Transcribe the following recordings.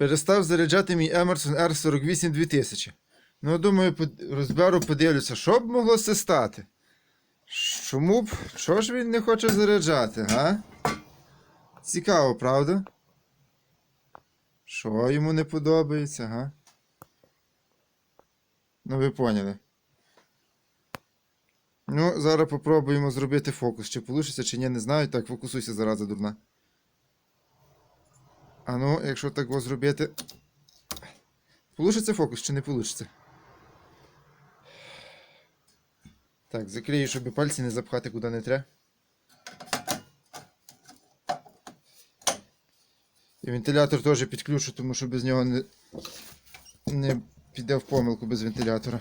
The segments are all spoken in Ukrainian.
Перестав заряджати мій Emerson R48 2000. Ну, думаю, розберу, подивлюся, що б могло це стати? Чому б? Чого ж він не хоче заряджати, га? Цікаво, правда? Що йому не подобається, га? Ну, ви поняли. Ну, зараз попробуємо зробити фокус. Чи вийде, чи ні, не знаю. Так, фокусуйся, зараза дурна. А ну, якщо так зробити. Получиться фокус чи не получиться? Так, закрию, щоб пальці не запхати куди не треба. І вентилятор теж підключу, тому що без нього не, не піде в помилку без вентилятора.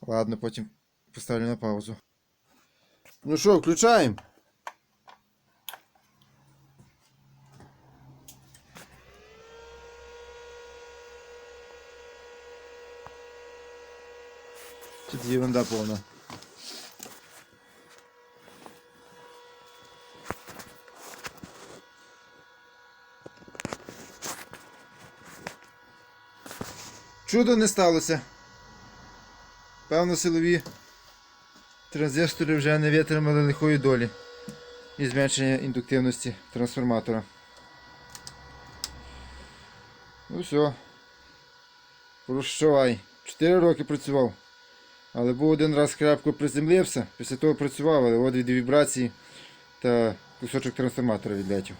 Ладно, потім поставлю на паузу. Ну що, включаємо? Тут ерунда повна. Чудо не сталося. Певно, силові транзистори вже не витримали лихої долі і зменшення індуктивності трансформатора. Ну все. Прощавай. 4 роки працював. Але був один раз крапко приземлився, після того працював, але от від вібрації та кусочок трансформатора відлетів.